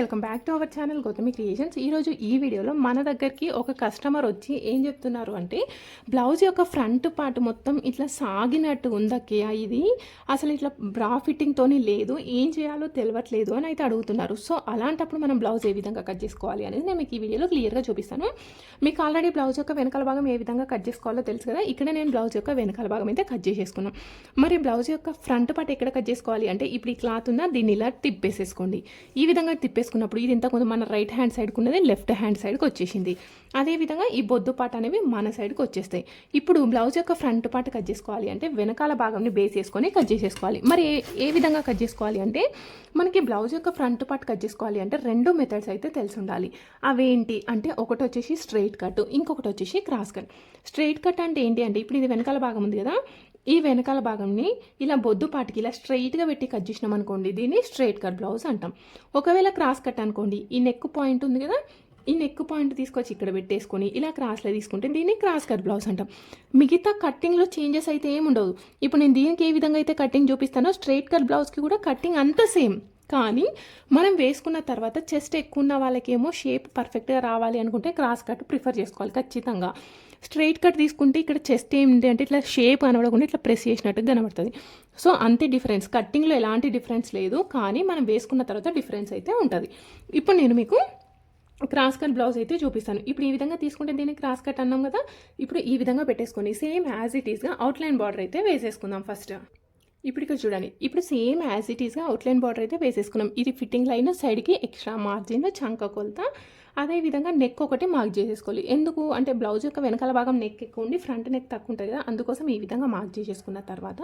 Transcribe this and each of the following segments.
Welcome back to our channel Gautami creations. ఈరోజు ఈ వీడియోలో మన దగ్గరికి ఒక కస్టమర్ వచ్చి ఏం చెప్తున్నారు అంటే బ్లౌజ్ యొక్క ఫ్రంట్ పార్ట్ మొత్తం ఇట్లా సాగినట్టు ఉందక్కయ్య ఇది అసలు ఇట్లా బ్రా ఫిట్టింగ్తోని లేదు. ఏం చేయాలో తెలియట్లేదు అని అయితే అడుగుతున్నారు. సో అలాంటప్పుడు మనం బ్లౌజ్ ఏ విధంగా కట్ చేసుకోవాలి అనేది నేను మీకు ఈ వీడియోలో క్లియర్గా చూపిస్తాను. మీకు ఆల్రెడీ బ్లౌజ్ యొక్క వెనకాల భాగం ఏ విధంగా కట్ చేసుకోవాలో తెలుసు కదా? ఇక్కడ నేను బ్లౌజ్ యొక్క వెనకాల భాగం అయితే కట్ చేసేసుకున్నాను. మరి బ్లౌజ్ యొక్క ఫ్రంట్ పార్ట్ ఎక్కడ కట్ చేసుకోవాలి అంటే ఇప్పుడు ఈ క్లాత్ ఉందా? దీన్ని ఇలా తిప్పేసేసుకోండి. ఈ విధంగా తిప్పేసుకున్నప్పుడు ఇది ఇంతకుముందు మన రైట్ హ్యాండ్ సైడ్కి ఉన్నది లెఫ్ట్ హ్యాండ్ సైడ్కి వచ్చేసింది. అదేవిధంగా ఈ బొద్దు పాట అనేవి మన సైడ్కి వచ్చేస్తాయి. ఇప్పుడు బ్లౌజ్ యొక్క ఫ్రంట్ పార్ట్ కట్ చేసుకోవాలి అంటే వెనకాల భాగంని బేస్ చేసుకొని కట్ చేసేసుకోవాలి. మరి ఏ ఏ విధంగా కట్ చేసుకోవాలి అంటే మనకి బ్లౌజ్ యొక్క ఫ్రంట్ పార్ట్ కట్ చేసుకోవాలి అంటే రెండు మెథడ్స్ అయితే తెలిసి ఉండాలి. అవేంటి అంటే ఒకటి వచ్చేసి స్ట్రైట్ కట్ ఇంకొకటి వచ్చేసి క్రాస్ కట్ స్ట్రైట్ కట్ అంటే ఏంటి అంటే ఇప్పుడు ఇది వెనకాల భాగం ఉంది కదా ఈ వెనకాల భాగంని ఇలా బొద్దుపాటికి ఇలా స్ట్రైట్గా పెట్టి కట్ చేసినాం అనుకోండి దీన్ని స్ట్రైట్ కట్ బ్లౌజ్ అంటాం. ఒకవేళ క్రాస్ కట్ అనుకోండి ఈ నెక్ పాయింట్ ఉంది కదా ఈ నెక్ పాయింట్ తీసుకొచ్చి ఇక్కడ పెట్టేసుకొని ఇలా క్రాస్లో తీసుకుంటే దీన్ని క్రాస్ కట్ బ్లౌజ్ అంటాం. మిగతా కట్టింగ్లో చేంజెస్ అయితే ఏముండదు ఉండదు ఇప్పుడు నేను దీనికి ఏ విధంగా అయితే కటింగ్ చూపిస్తానో స్ట్రైట్ కట్ బ్లౌజ్కి కూడా కటింగ్ అంత సేమ్. కానీ మనం వేసుకున్న తర్వాత చెస్ట్ ఎక్కువ ఉన్న వాళ్ళకేమో షేప్ పర్ఫెక్ట్గా రావాలి అనుకుంటే క్రాస్ కట్ ప్రిఫర్ చేసుకోవాలి ఖచ్చితంగా. స్ట్రైట్ కట్ తీసుకుంటే ఇక్కడ చెస్ట్ ఏంటి అంటే ఇట్లా షేప్ కనబడకుండా ఇట్లా ప్రెస్ చేసినట్టు కనబడుతుంది. సో అంతే డిఫరెన్స్. కట్టింగ్లో ఎలాంటి డిఫరెన్స్ లేదు కానీ మనం వేసుకున్న తర్వాత డిఫరెన్స్ అయితే ఉంటుంది. ఇప్పుడు నేను మీకు క్రాస్ కట్ బ్లౌజ్ అయితే చూపిస్తాను. ఇప్పుడు ఈ విధంగా తీసుకుంటే దీన్ని క్రాస్ కట్ అన్నాం కదా ఇప్పుడు ఈ విధంగా పెట్టేసుకొని సేమ్ యాజ్ ఇట్ ఈస్గా అవుట్లైన్ బార్డర్ అయితే వేసేసుకుందాం ఫస్ట్. ఇప్పుడు ఇక్కడ చూడండి. ఇప్పుడు సేమ్ యాజ్ ఇట్ ఈస్గా అవుట్లైన్ బార్డర్ అయితే వేసేసుకున్నాం. ఇది ఫిట్టింగ్ లైన్ సైడ్కి ఎక్స్ట్రా మార్జిన్ చంక కొలత అదేవిధంగా నెక్ ఒకటి మార్క్ చేసేసుకోవాలి. ఎందుకు? అంటే బ్లౌజ్ యొక్క వెనకాల భాగం నెక్ ఎక్కువ ఉండి ఫ్రంట్ నెక్ తక్కువ ఉంటుంది కదా అందుకోసం ఈ విధంగా మార్క్ చేసేసుకున్న తర్వాత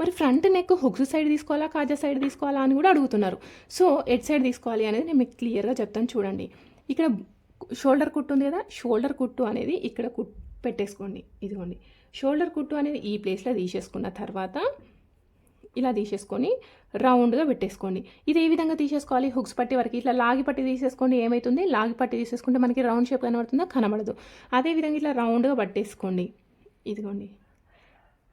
మరి ఫ్రంట్ నెక్ హుక్స్ సైడ్ తీసుకోవాలా కాజా సైడ్ తీసుకోవాలా అని కూడా అడుగుతున్నారు. సో ఎడ్ సైడ్ తీసుకోవాలి అనేది నేను మీకు క్లియర్గా చెప్తాను చూడండి. ఇక్కడ షోల్డర్ కుట్టు ఉంది కదా షోల్డర్ కుట్టు అనేది ఇక్కడ కుట్ పెట్టేసుకోండి. ఇదిగోండి. షోల్డర్ కుట్టు అనేది ఈ ప్లేస్లో తీసేసుకున్న తర్వాత ఇలా తీసేసుకొని రౌండ్గా పెట్టేసుకోండి. ఇది ఏ విధంగా తీసేసుకోవాలి? హుక్స్ పట్టి వరకు. ఇట్లా లాగి పట్టి తీసేసుకోండి ఏమవుతుంది లాగి పట్టి తీసేసుకుంటే మనకి రౌండ్ షేప్ కనబడుతుందో? కనబడదు. అదేవిధంగా ఇట్లా రౌండ్గా పట్టేసుకోండి. ఇదిగోండి.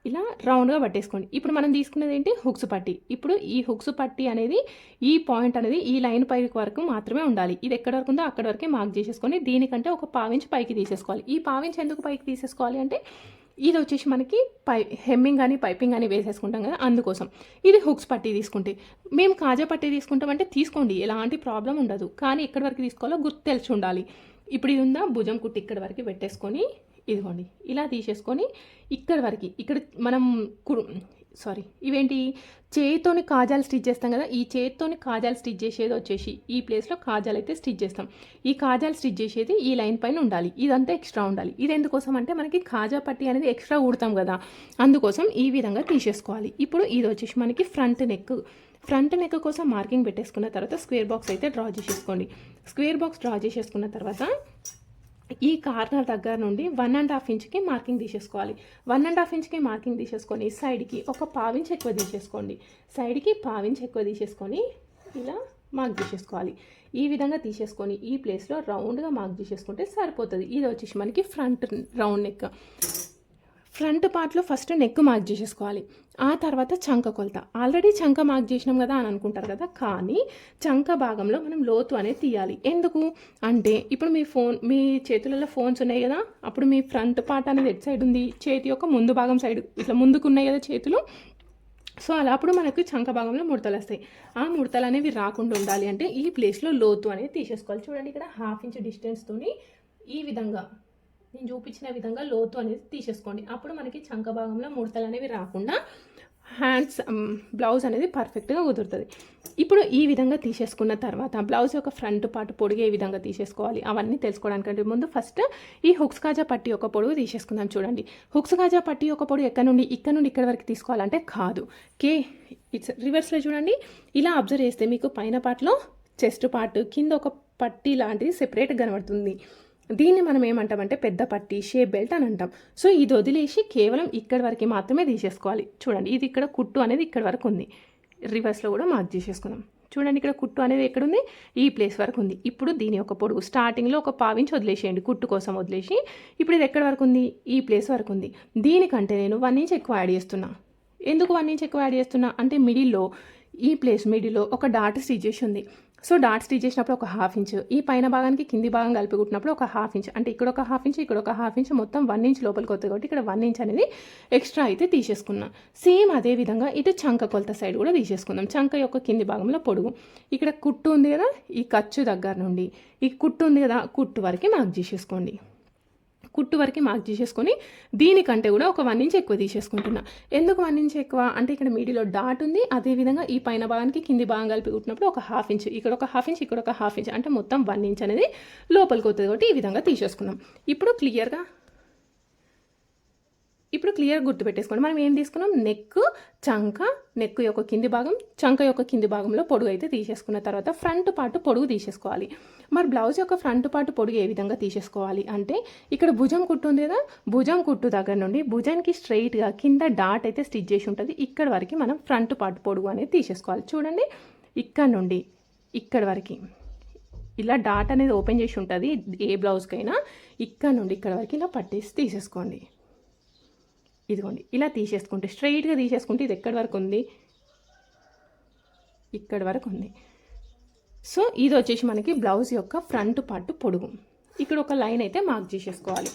ఇలా రౌండ్గా పట్టేసుకోండి. ఇప్పుడు మనం తీసుకునేది ఏంటి? హుక్స్ పట్టి. ఇప్పుడు ఈ హుక్స్ పట్టి అనేది ఈ పాయింట్ అనేది ఈ లైన్ పై వరకు మాత్రమే ఉండాలి. ఇది ఎక్కడ వరకు ఉందో అక్కడ వరకే మార్క్ చేసేసుకొని దీనికంటే ఒక పావించి పైకి తీసేసుకోవాలి. ఈ పావించి ఎందుకు పైకి తీసేసుకోవాలి అంటే ఇది వచ్చేసి మనకి పై హెమ్మింగ్ కానీ పైపింగ్ కానీ వేసేసుకుంటాం కదా అందుకోసం. ఇది హుక్స్ పట్టి తీసుకుంటే. మేము కాజా పట్టి తీసుకుంటామంటే తీసుకోండి ఎలాంటి ప్రాబ్లం ఉండదు. కానీ ఎక్కడి వరకు తీసుకోవాలో గుర్తు తెలిసి ఉండాలి. ఇప్పుడు ఇది ఉందా? భుజం కుట్టి ఇక్కడి వరకు పెట్టేసుకొని ఇదిగోండి. ఇలా తీసేసుకొని ఇక్కడి వరకు ఇక్కడ మనం కురు సారీ ఇవేంటి? చేతితోని కాజాలు స్టిచ్ చేస్తాం కదా ఈ చేతితోని కాజాలు స్టిచ్ చేసేది వచ్చేసి ఈ ప్లేస్లో కాజాలు అయితే స్టిచ్ చేస్తాం. ఈ కాజాలు స్టిచ్ చేసేది ఈ లైన్ పైన ఉండాలి. ఇదంతా ఎక్స్ట్రా ఉండాలి. ఇది ఎందుకోసం అంటే మనకి కాజా పట్టి అనేది ఎక్స్ట్రా ఊడతాం కదా అందుకోసం ఈ విధంగా తీసేసుకోవాలి. ఇప్పుడు ఇది వచ్చేసి మనకి ఫ్రంట్ నెక్ ఫ్రంట్ నెక్ కోసం మార్కింగ్ పెట్టేసుకున్న తర్వాత స్క్వేర్ బాక్స్ అయితే డ్రా చేసేసుకోండి. స్క్వేర్ బాక్స్ డ్రా చేసేసుకున్న తర్వాత ఈ కార్నర్ దగ్గర నుండి వన్ అండ్ హాఫ్ ఇంచ్కి మార్కింగ్ తీసేసుకోవాలి. వన్ అండ్ హాఫ్ ఇంచ్కి మార్కింగ్ తీసేసుకొని సైడ్కి ఒక పావించ్ ఎక్కువ తీసేసుకోండి. సైడ్కి పావించ్ ఎక్కువ తీసేసుకొని ఇలా మార్క్ తీసేసుకోవాలి. ఈ విధంగా తీసేసుకొని ఈ ప్లేస్లో రౌండ్గా మార్క్ తీసేసుకుంటే సరిపోతుంది. ఇది వచ్చేసి మనకి ఫ్రంట్ రౌండ్ నెక్ ఫ్రంట్ పార్ట్లో ఫస్ట్ నెక్ మార్క్ చేసేసుకోవాలి. ఆ తర్వాత చంక కొలత. ఆల్రెడీ చంక మార్క్ చేసినాం కదా అని అనుకుంటారు కదా కానీ చంక భాగంలో మనం లోతు అనేది తీయాలి. ఎందుకు? అంటే ఇప్పుడు మీ ఫోన్ మీ చేతులలో ఫోన్స్ ఉన్నాయి కదా అప్పుడు మీ ఫ్రంట్ పార్ట్ అనేది ఎట్ సైడ్ ఉంది? చేతి యొక్క ముందు భాగం సైడ్. ఇట్లా ముందుకు ఉన్నాయి కదా చేతులు. సో అలా అప్పుడు మనకు చంక భాగంలో ముడతలు వస్తాయి. ఆ ముడతలు అనేవి రాకుండా ఉండాలి అంటే ఈ ప్లేస్లో లోతు అనేది తీసేసుకోవాలి. చూడండి ఇక్కడ హాఫ్ ఇంచ్ డిస్టెన్స్తోని ఈ విధంగా నేను చూపించిన విధంగా లోతు అనేది తీసేసుకోండి. అప్పుడు మనకి చంక భాగంలో ముడతలు అనేవి రాకుండా హ్యాండ్స్ బ్లౌజ్ అనేది పర్ఫెక్ట్గా కుదురుతుంది. ఇప్పుడు ఈ విధంగా తీసేసుకున్న తర్వాత బ్లౌజ్ యొక్క ఫ్రంట్ పార్ట్ పొడిగే విధంగా తీసేసుకోవాలి. అవన్నీ తెలుసుకోవడానికంటే ముందు ఫస్ట్ ఈ హుక్స్ కాజా పట్టి ఒక పొడుగు తీసేసుకుందాం చూడండి. హుక్స్ కాజా పట్టి ఒక పొడుగు ఎక్కడ నుండి ఇక్కడ నుండి ఇక్కడ వరకు తీసుకోవాలంటే కాదు. కే ఇట్స్ రివర్స్లో చూడండి. ఇలా అబ్జర్వ్ చేస్తే మీకు పైన పార్ట్లో చెస్ట్ పార్ట్ కింద ఒక పట్టి లాంటిది సెపరేట్ కనబడుతుంది. దీన్ని మనం ఏమంటామంటే పెద్ద పట్టి షేప్ బెల్ట్ అని అంటాం. సో ఇది వదిలేసి కేవలం ఇక్కడి వరకు మాత్రమే తీసేసుకోవాలి. చూడండి ఇది ఇక్కడ కుట్టు అనేది ఇక్కడ వరకు ఉంది. రివర్స్లో కూడా మార్క్ చేసేసుకుందాం. చూడండి ఇక్కడ కుట్టు అనేది ఎక్కడుంది? ఈ ప్లేస్ వరకు ఉంది. ఇప్పుడు దీని యొక్క పొడుగు స్టార్టింగ్లో ఒక పావించి వదిలేసేయండి కుట్టు కోసం వదిలేసి. ఇప్పుడు ఇది ఎక్కడి వరకు ఉంది? ఈ ప్లేస్ వరకు ఉంది. దీనికంటే నేను వన్ ఇంచ్ ఎక్కువ యాడ్ చేస్తున్నా. ఎందుకు వన్ ఇంచ్ ఎక్కువ యాడ్ చేస్తున్నా? అంటే మిడిల్లో ఈ ప్లేస్ మిడిల్లో ఒక డాట్ స్టిచ్ చేసి ఉంది. సో డాట్ స్టిచ్ చేసినప్పుడు ఒక హాఫ్ ఇంచ్ ఈ పైన భాగానికి కింది భాగం కలిపి కుట్టినప్పుడు ఒక హాఫ్ ఇంచ్ అంటే ఇక్కడ ఒక హాఫ్ ఇంచ్ ఇక్కడ ఒక హాఫ్ ఇంచ్ మొత్తం వన్ ఇంచ్ లోపలికి వస్తుంది కాబట్టి ఇక్కడ వన్ ఇంచ్ అనేది ఎక్స్ట్రా అయితే తీసేసుకున్నా. సేమ్ అదే విధంగా ఇటు చంక కొలత సైడ్ కూడా తీసేసుకుందాం. చంక యొక్క కింది భాగంలో పొడుగు. ఇక్కడ కుట్టు ఉంది కదా ఈ ఖర్చు దగ్గర నుండి. ఈ కుట్టు ఉంది కదా కుట్టు వరకు మార్క్ చేసేసుకోండి. కుట్టు వరకు మార్క్ చేసేసుకొని దీనికంటే కూడా ఒక వన్ ఇంచ్ ఎక్కువ తీసేసుకుంటున్నా. ఎందుకు వన్ ఇంచ్ ఎక్కువ? అంటే ఇక్కడ మీడియలో డాట్ ఉంది. అదేవిధంగా ఈ పైన భాగానికి కింది భాగం కలిపి కుట్టినప్పుడు ఒక హాఫ్ ఇంచ్ ఇక్కడ ఒక హాఫ్ ఇంచ్ ఇక్కడ ఒక హాఫ్ ఇంచ్ అంటే మొత్తం వన్ ఇంచ్ అనేది లోపలికి వస్తుంది కాబట్టి ఈ విధంగా తీసేసుకున్నాం. ఇప్పుడు క్లియర్గా ఇప్పుడు క్లియర్ గుర్తుపెట్టేసుకోండి మనం ఏం తీసుకున్నాం? నెక్ చంక నెక్ యొక్క కింది భాగం చంక యొక్క కింది భాగంలో పొడుగు అయితే తీసేసుకున్న తర్వాత ఫ్రంట్ పార్ట్ పొడుగు తీసేసుకోవాలి. మరి బ్లౌజ్ యొక్క ఫ్రంట్ పార్ట్ పొడుగు ఏ విధంగా తీసేసుకోవాలి? అంటే ఇక్కడ భుజం కుట్టు ఉంది కదా? భుజం కుట్టు దగ్గర నుండి భుజానికి స్ట్రైట్గా కింద డాట్ అయితే స్టిచ్ చేసి ఉంటుంది. ఇక్కడ వరకు మనం ఫ్రంట్ పార్ట్ పొడుగు అనేది తీసేసుకోవాలి. చూడండి. ఇక్కడ నుండి ఇక్కడ వరకు. ఇలా డాట్ అనేది ఓపెన్ చేసి ఉంటుంది. ఏ బ్లౌజ్కైనా ఇక్కడ నుండి ఇక్కడ వరకు ఇలా పట్టేసి తీసేసుకోండి. ఇదిగోండి ఇలా తీసేసుకుంటే స్ట్రైట్గా తీసేసుకుంటే ఇది ఎక్కడి వరకు ఉంది? ఇక్కడి వరకు ఉంది. సో ఇది వచ్చేసి మనకి బ్లౌజ్ యొక్క ఫ్రంట్ పార్ట్ పొడుగు. ఇక్కడ ఒక లైన్ అయితే మార్క్ చేసేసుకోవాలి.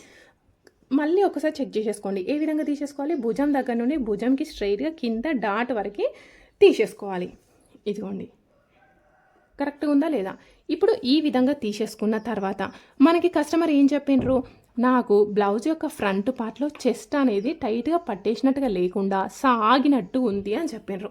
మళ్ళీ ఒకసారి చెక్ చేసేసుకోండి. ఏ విధంగా తీసేసుకోవాలి? భుజం దగ్గర నుండి భుజంకి స్ట్రైట్గా కింద డాట్ వరకు తీసేసుకోవాలి. ఇదిగోండి. కరెక్ట్గా ఉందా లేదా? ఇప్పుడు ఈ విధంగా తీసేసుకున్న తర్వాత మనకి కస్టమర్ ఏం చెప్పిండ్రు? నాకు బ్లౌజ్ యొక్క ఫ్రంట్ పార్ట్లో చెస్ట్ అనేది టైట్గా పట్టేసినట్టుగా లేకుండా సాగినట్టు ఉంది అని చెప్పిండ్రు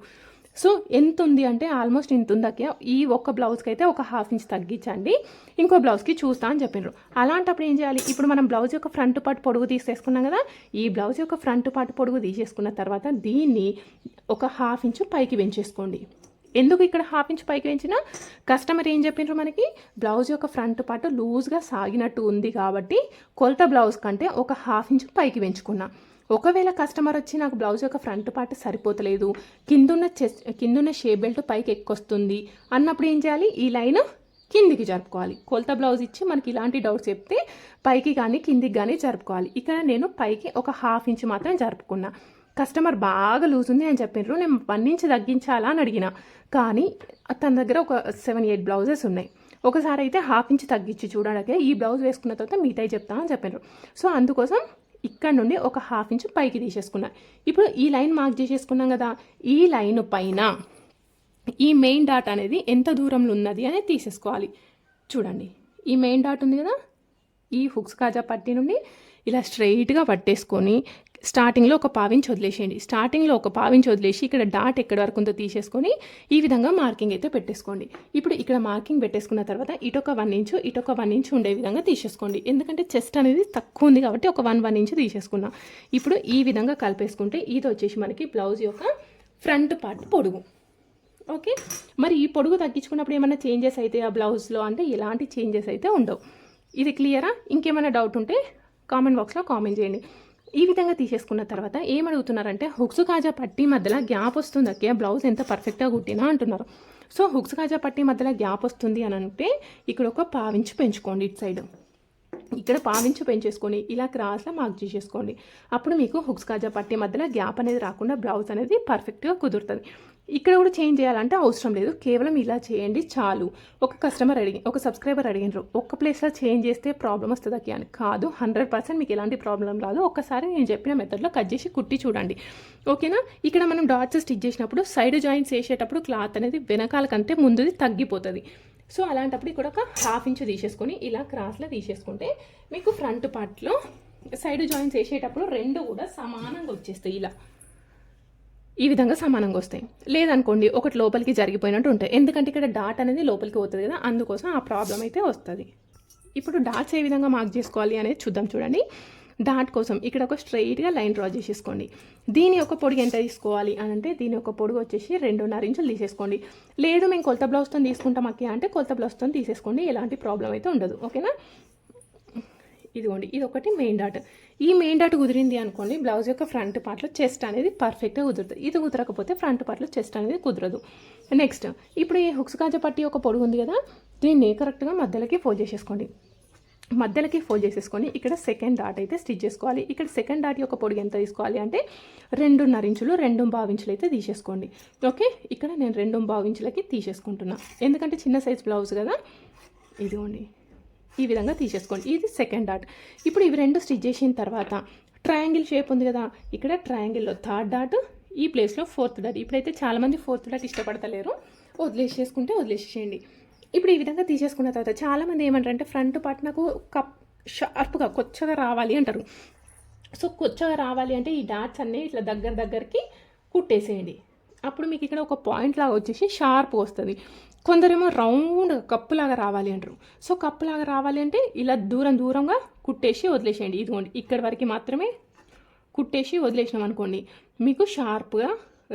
సో ఎంత ఉంది అంటే ఆల్మోస్ట్ ఇంత ఉందకే ఈ ఒక్క బ్లౌజ్కి అయితే ఒక హాఫ్ ఇంచ్ తగ్గించండి. ఇంకో బ్లౌజ్కి చూస్తా అని చెప్పిండ్రు అలాంటప్పుడు ఏం చేయాలి? ఇప్పుడు మనం బ్లౌజ్ యొక్క ఫ్రంట్ పార్ట్ పొడుగు తీసేసుకున్నాం కదా. ఈ బ్లౌజ్ యొక్క ఫ్రంట్ పార్ట్ పొడుగు తీసేసుకున్న తర్వాత దీన్ని ఒక హాఫ్ ఇంచు పైకి పెంచేసుకోండి. ఎందుకు ఇక్కడ హాఫ్ ఇంచ్ పైకి పెంచిన కస్టమర్ ఏం చెప్పిండ్రు మనకి? బ్లౌజ్ యొక్క ఫ్రంట్ పార్ట్ లూజ్గా సాగినట్టు ఉంది కాబట్టి కొలత బ్లౌజ్ కంటే ఒక హాఫ్ ఇంచ్ పైకి పెంచుకున్నా ఒకవేళ కస్టమర్ వచ్చి నాకు బ్లౌజ్ యొక్క ఫ్రంట్ పార్ట్ సరిపోతలేదు కిందున్న చెస్ కిందున్న షేప్ బెల్ట్ పైకి ఎక్కొస్తుంది అన్నప్పుడు ఏం చేయాలి? ఈ లైన్ కిందికి జరుపుకోవాలి. కొలత బ్లౌజ్ ఇచ్చి మనకి ఇలాంటి డౌట్స్ చెప్తే పైకి కానీ కిందికి కానీ జరుపుకోవాలి. ఇక్కడ నేను పైకి ఒక హాఫ్ ఇంచ్ మాత్రం జరుపుకున్నా. కస్టమర్ బాగా లూజ్ ఉంది అని చెప్పినారు నేను వన్ ఇంచ్ తగ్గించాలా అని అడిగిన. కానీ తన దగ్గర ఒక సెవెన్ ఎయిట్ బ్లౌజెస్ ఉన్నాయి. ఒకసారి అయితే హాఫ్ ఇంచ్ తగ్గించి చూడడానికి ఈ బ్లౌజ్ వేసుకున్న తర్వాత మిగతాయి చెప్తా అని చెప్పారు సో అందుకోసం ఇక్కడ నుండి ఒక హాఫ్ ఇంచ్ పైకి తీసేసుకున్నా. ఇప్పుడు ఈ లైన్ మార్క్ చేసేసుకున్నాం కదా ఈ లైన్ పైన ఈ మెయిన్ డాట్ అనేది ఎంత దూరంలో ఉన్నది అనేది తీసేసుకోవాలి. చూడండి ఈ మెయిన్ డాట్ ఉంది కదా ఈ హుక్స్ కాజా పట్టి నుండి ఇలా స్ట్రైట్గా పట్టేసుకొని స్టార్టింగ్లో ఒక పావించి వదిలేసేయండి. స్టార్టింగ్లో ఒక పావించి వదిలేసి ఇక్కడ డాట్ ఎక్కడి వరకు ఉందో తీసేసుకొని ఈ విధంగా మార్కింగ్ అయితే పెట్టేసుకోండి. ఇప్పుడు ఇక్కడ మార్కింగ్ పెట్టేసుకున్న తర్వాత ఇటొక వన్ ఇంచు ఇటొక వన్ ఇంచు ఉండే విధంగా తీసేసుకోండి. ఎందుకంటే చెస్ట్ అనేది తక్కువ ఉంది కాబట్టి ఒక వన్ వన్ ఇంచు తీసేసుకున్నాం. ఇప్పుడు ఈ విధంగా కలిపేసుకుంటే ఇది వచ్చేసి మనకి బ్లౌజ్ యొక్క ఫ్రంట్ పార్ట్ పొడుగు. ఓకే? మరి ఈ పొడుగు తగ్గించుకున్నప్పుడు ఏమైనా చేంజెస్ అయితే ఆ బ్లౌజ్లో? అంటే ఎలాంటి చేంజెస్ అయితే ఉండవు. ఇది క్లియరా? ఇంకేమైనా డౌట్ ఉంటే కామెంట్ బాక్స్లో కామెంట్ చేయండి. ఈ విధంగా తీసేసుకున్న తర్వాత ఏమడుగుతున్నారంటే హుక్స్ కాజా పట్టి మధ్యలో గ్యాప్ వస్తుంది అక్కే బ్లౌజ్ ఎంత పర్ఫెక్ట్గా కుట్టినా అంటున్నారు. సో హుక్స్ కాజా పట్టి మధ్యలో గ్యాప్ వస్తుంది అని అంటే ఇక్కడ ఒక పావించి పెంచుకోండి ఇటు సైడ్. ఇక్కడ పావించు పెంచేసుకొని ఇలా క్రాస్లో మార్క్ చేసేసుకోండి. అప్పుడు మీకు హుక్స్ కాజా పట్టి మధ్యలో గ్యాప్ అనేది రాకుండా బ్లౌజ్ అనేది పర్ఫెక్ట్గా కుదురుతుంది. ఇక్కడ కూడా చేంజ్ చేయాలంటే అవసరం లేదు. కేవలం ఇలా చేయండి చాలు. ఒక కస్టమర్ అడిగి ఒక సబ్స్క్రైబర్ అడిగినారు ఒక్క ప్లేస్లో చేంజ్ చేస్తే ప్రాబ్లం వస్తుంది అని? కాదు. హండ్రెడ్ పర్సెంట్ మీకు ఎలాంటి ప్రాబ్లం రాదు. ఒక్కసారి నేను చెప్పిన మెథడ్లో కట్ చేసి కుట్టి చూడండి. ఓకేనా ఇక్కడ మనం డాట్స్ స్టిచ్ చేసినప్పుడు సైడ్ జాయింట్స్ వేసేటప్పుడు క్లాత్ అనేది వెనకాల కంటే ముందుది తగ్గిపోతుంది. సో అలాంటప్పుడు ఇక్కడ ఒక హాఫ్ ఇంచ్ తీసేసుకొని ఇలా క్రాస్లో తీసేసుకుంటే మీకు ఫ్రంట్ పార్ట్లో సైడ్ జాయింట్స్ వేసేటప్పుడు రెండు కూడా సమానంగా వచ్చేస్తాయి ఇలా. ఈ విధంగా సమానంగా వస్తాయి. లేదనుకోండి ఒకటి లోపలికి జరిగిపోయినట్టు ఉంటాయి ఎందుకంటే ఇక్కడ డాట్ అనేది లోపలికి పోతుంది కదా అందుకోసం ఆ ప్రాబ్లం అయితే వస్తుంది. ఇప్పుడు డాట్స్ ఏ విధంగా మార్క్ చేసుకోవాలి అనేది చూద్దాం చూడండి. డాట్ కోసం ఇక్కడ ఒక స్ట్రైట్గా లైన్ డ్రా చేసేసుకోండి. దీని యొక్క పొడుగు ఎంత తీసుకోవాలి అని అంటే దీని యొక్క పొడుగు వచ్చేసి రెండున్నర ఇంచులు తీసేసుకోండి. లేదు మేము కొలత బ్లౌజ్తో తీసుకుంటాం అక్క అంటే కొలత బ్లౌజ్తో తీసేసుకోండి ఎలాంటి ప్రాబ్లం అయితే ఉండదు. ఓకేనా? ఇదిగోండి ఇది ఒకటి మెయిన్ డాట్ ఈ మెయిన్ డాట్ కుదిరింది అనుకోండి బ్లౌజ్ యొక్క ఫ్రంట్ పార్ట్లో చెస్ట్ అనేది పర్ఫెక్ట్గా కుదురుతుంది. ఇది కుదరకపోతే ఫ్రంట్ పార్ట్లో చెస్ట్ అనేది కుదరదు. నెక్స్ట్ ఇప్పుడు ఈ హుక్స్ కాజా పట్టి ఒక పొడుగు ఉంది కదా దీన్ని కరెక్ట్గా మధ్యలోకి ఫోల్డ్ చేసేసుకోండి. మధ్యలోకి ఫోల్డ్ చేసేసుకొని ఇక్కడ సెకండ్ డాట్ అయితే స్టిచ్ చేసుకోవాలి. ఇక్కడ సెకండ్ డాట్ యొక్క పొడిగి ఎంత తీసుకోవాలి అంటే రెండున్నర ఇంచులు రెండు ఇంచులు అయితే తీసేసుకోండి. ఓకే ఇక్కడ నేను రెండు ఇంచులకి తీసేసుకుంటున్నా. ఎందుకంటే చిన్న సైజ్ బ్లౌజ్ కదా. ఇదిగోండి. ఈ విధంగా తీసేసుకోండి. ఇది సెకండ్ డాట్ ఇప్పుడు ఇవి రెండు స్టిచ్ చేసిన తర్వాత ట్రయాంగిల్ షేప్ ఉంది కదా. ఇక్కడ ట్రయాంగిల్లో థర్డ్ డాట్ ఈ ప్లేస్లో ఫోర్త్ డాట్ ఇప్పుడైతే చాలామంది ఫోర్త్ డాట్ ఇష్టపడతలేరు. వదిలేసేసుకుంటే వదిలేసేయండి. ఇప్పుడు ఈ విధంగా తీసేసుకున్న తర్వాత చాలామంది ఏమంటారంటే ఫ్రంట్ పార్ట్ నాకు కప్ షార్ప్గా కొచ్చగా రావాలి అంటారు. సో కొచ్చగా రావాలి అంటే ఈ డాట్స్ అన్నీ ఇట్లా దగ్గర దగ్గరికి కుట్టేసేయండి. అప్పుడు మీకు ఇక్కడ ఒక పాయింట్ లాగా వచ్చేసి షార్ప్ వస్తుంది. కొందరేమో రౌండ్ కప్పులాగా రావాలి అంటారు. సో కప్పులాగా రావాలి అంటే ఇలా దూరం దూరంగా కుట్టేసి వదిలేసేయండి. ఇదిగోండి ఇక్కడి వరకు మాత్రమే కుట్టేసి వదిలేసినాం అనుకోండి మీకు షార్ప్గా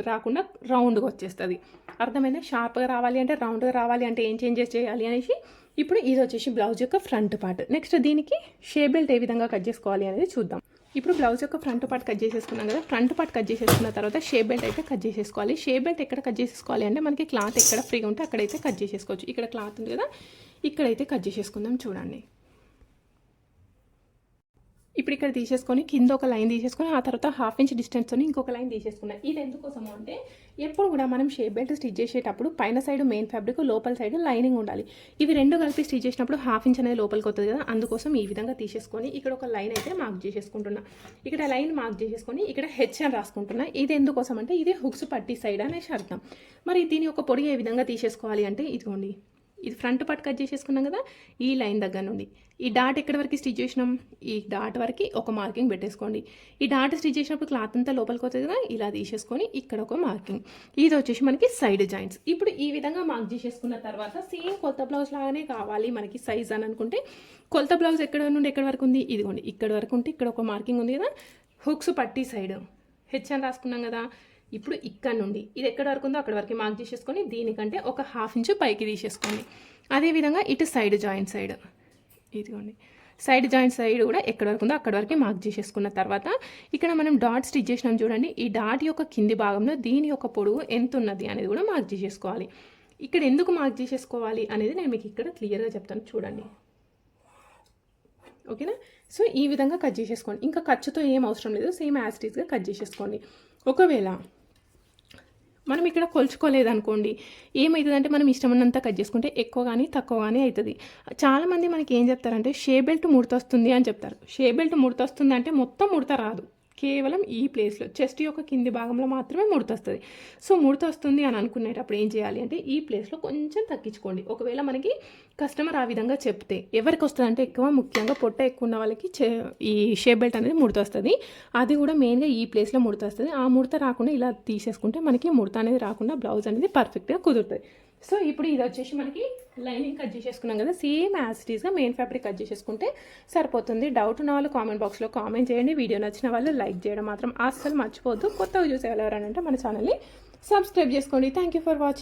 రాకుండా రౌండ్గా వచ్చేస్తుంది. అర్థమైందా? షార్ప్గా రావాలి అంటే రౌండ్గా రావాలి అంటే ఏం చేంజెస్ చేయాలి అనేసి ఇప్పుడు ఇది వచ్చేసి బ్లౌజ్ యొక్క ఫ్రంట్ పార్ట్. నెక్స్ట్ దీనికి షే బెల్ట్ ఏ విధంగా కట్ చేసుకోవాలి అనేది చూద్దాం. ఇప్పుడు బ్లౌజ్ యొక్క ఫ్రంట్ పార్ట్ కట్ చేసేసుకున్నాం కదా ఫ్రంట్ పార్ట్ కట్ చేసేసుకున్న తర్వాత షే బెల్ట్ అయితే కట్ చేసేసుకోవాలి. షే బెల్ట్ ఎక్కడ కట్ చేసేసుకోవాలి అంటే మనకి క్లాత్ ఎక్కడ ఫ్రీగా ఉంటే అక్కడైతే కట్ చేసేసుకోవచ్చు. ఇక్కడ క్లాత్ ఉంది కదా ఇక్కడైతే కట్ చేసేసుకుందాం చూడండి. ఇప్పుడు ఇక్కడ తీసేసుకొని కింద ఒక లైన్ తీసేసుకొని ఆ తర్వాత హాఫ్ ఇంచ్ డిస్టెన్స్తో ఇంకొక లైన్ తీసేసుకున్నాం. ఇది ఎందుకోసము అంటే ఎప్పుడు కూడా మనం షేప్ బెల్ట్ స్టిచ్ చేసేటప్పుడు పైన సైడ్ మెయిన్ ఫ్యాబ్రిక్ లోపల సైడ్ లైనింగ్ ఉండాలి. ఇవి రెండు కలిపి స్టిచ్ చేసినప్పుడు హాఫ్ ఇంచ్ అనేది లోపలికి వస్తుంది కదా అందుకోసం ఈ విధంగా తీసేసుకొని ఇక్కడ ఒక లైన్ అయితే మార్క్ చేసేసుకుంటున్నా. ఇక్కడ లైన్ మార్క్ చేసేసుకొని ఇక్కడ హెచ్ అని రాసుకుంటున్నా. ఇది ఎందుకోసం అంటే ఇది హుక్స్ పట్టి సైడ్ అనేసి అర్థం. మరి దీని యొక్క పొడి ఏ విధంగా తీసేసుకోవాలి అంటే ఇదిగోండి. ఇది ఫ్రంట్ పార్ట్ కట్ చేసేసుకున్నాం కదా ఈ లైన్ దగ్గర నుండి. ఈ డాట్ ఎక్కడి వరకు స్టిచ్ చేసినాం? ఈ డాట్ వరకు ఒక మార్కింగ్ పెట్టేసుకోండి. ఈ డాట్ స్టిచ్ చేసినప్పుడు క్లాత్ అంతా లోపలికి వస్తుంది కదా ఇలా తీసేసుకొని ఇక్కడ ఒక మార్కింగ్. ఇది వచ్చేసి మనకి సైడ్ జాయింట్స్. ఇప్పుడు ఈ విధంగా మార్క్ చేసేసుకున్న తర్వాత సేమ్ కొత్త బ్లౌజ్ లాగానే కావాలి మనకి సైజ్ అని అనుకుంటే. కొలత బ్లౌజ్ ఎక్కడ నుండి ఎక్కడి వరకు ఉంది? ఇదిగోండి ఇక్కడ వరకు ఉంటే ఇక్కడ ఒక మార్కింగ్ ఉంది కదా హుక్స్ పట్టి సైడ్. హెచ్ అని రాసుకున్నాం కదా ఇప్పుడు ఇక్కడ నుండి ఇది ఎక్కడ వరకు ఉందో అక్కడ వరకు మార్క్ చేసేసుకొని దీనికంటే ఒక హాఫ్ ఇంచు పైకి తీసేసుకోండి. అదేవిధంగా ఇటు సైడ్ జాయింట్ సైడ్ ఇదిగోండి. సైడ్ జాయింట్ సైడ్ కూడా ఎక్కడ వరకు ఉందో అక్కడ వరకే మార్క్ చేసేసుకున్న తర్వాత ఇక్కడ మనం డాట్ స్టిచ్ చేసినాం చూడండి. ఈ డాట్ యొక్క కింది భాగంలో దీని యొక్క పొడవు ఎంత ఉన్నది అనేది కూడా మార్క్ చేసేసుకోవాలి ఇక్కడ ఎందుకు మార్క్ చేసేసుకోవాలి అనేది నేను మీకు ఇక్కడ క్లియర్గా చెప్తాను చూడండి. ఓకేనా సో ఈ విధంగా కట్ చేసేసుకోండి. ఇంకా ఖర్చుతో ఏం అవసరం లేదు. సేమ్ యాస్టీస్గా కట్ చేసేసుకోండి. ఒకవేళ మనం ఇక్కడ కొలుచుకోలేదనుకోండి ఏమవుతుందంటే మనం ఇష్టమైనంత కట్ చేసుకుంటే ఎక్కువ కానీ తక్కువ కానీ అవుతుంది చాలామంది మనకి ఏం చెప్తారంటే షే బెల్ట్ ముడత వస్తుంది అని చెప్తారు. షే బెల్ట్ ముడత వస్తుంది అంటే మొత్తం ముడత రాదు. కేవలం ఈ ప్లేస్లో చెస్ట్ యొక్క కింది భాగంలో మాత్రమే ముడత వస్తుంది. సో ముడత వస్తుంది అని అనుకునేటప్పుడు ఏం చేయాలి అంటే ఈ ప్లేస్లో కొంచెం తగ్గించుకోండి. ఒకవేళ మనకి కస్టమర్ ఆ విధంగా చెప్తే ఎవరికి వస్తుంది అంటే ఎక్కువ ముఖ్యంగా పొట్ట ఎక్కువ ఉన్న వాళ్ళకి ఈ షేప్ బెల్ట్ అనేది ముడత వస్తుంది. అది కూడా మెయిన్గా ఈ ప్లేస్లో ముడత వస్తుంది. ఆ ముడత రాకుండా ఇలా తీసేసుకుంటే మనకి ముడత అనేది రాకుండా బ్లౌజ్ అనేది పర్ఫెక్ట్గా కుదురుతుంది. సో ఇప్పుడు ఇది వచ్చేసి మనకి లైనింగ్ కట్ చేసేసుకున్నాం కదా సేమ్ యాసిటీస్గా మెయిన్ ఫ్యాబ్రిక్ కట్ చేసేసుకుంటే సరిపోతుంది. డౌట్ ఉన్న వాళ్ళు కామెంట్ బాక్స్లో కామెంట్ చేయండి. వీడియో నచ్చిన వాళ్ళు లైక్ చేయడం మాత్రం అస్సలు మర్చిపోద్దు కొత్తగా చూసేవాళ్ళు ఎవరంటే మన ఛానల్ని సబ్స్క్రైబ్ చేసుకోండి. Thank you for watching